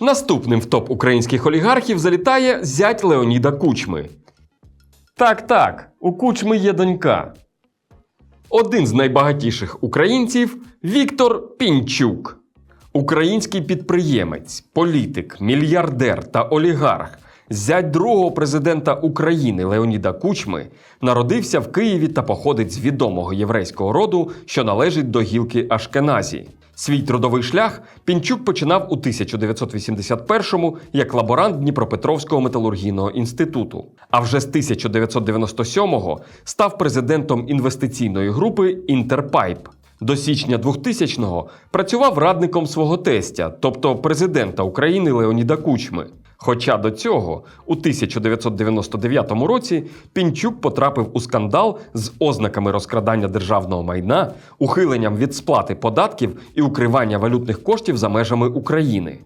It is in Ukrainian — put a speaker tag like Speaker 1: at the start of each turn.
Speaker 1: Наступним в топ українських олігархів залітає зять Леоніда Кучми. Так, так, у Кучми є донька. Один з найбагатіших українців Віктор Пінчук. Український підприємець, політик, мільярдер та олігарх, зять другого президента України Леоніда Кучми, народився в Києві та походить з відомого єврейського роду, що належить до гілки Ашкеназі. Свій трудовий шлях Пінчук починав у 1981-му як лаборант Дніпропетровського металургійного інституту. А вже з 1997-го став президентом інвестиційної групи Інтерпайп. До січня 2000-го працював радником свого тестя, тобто президента України Леоніда Кучми. Хоча до цього, у 1999 році, Пінчук потрапив у скандал з ознаками розкрадання державного майна, ухиленням від сплати податків і укривання валютних коштів за межами України.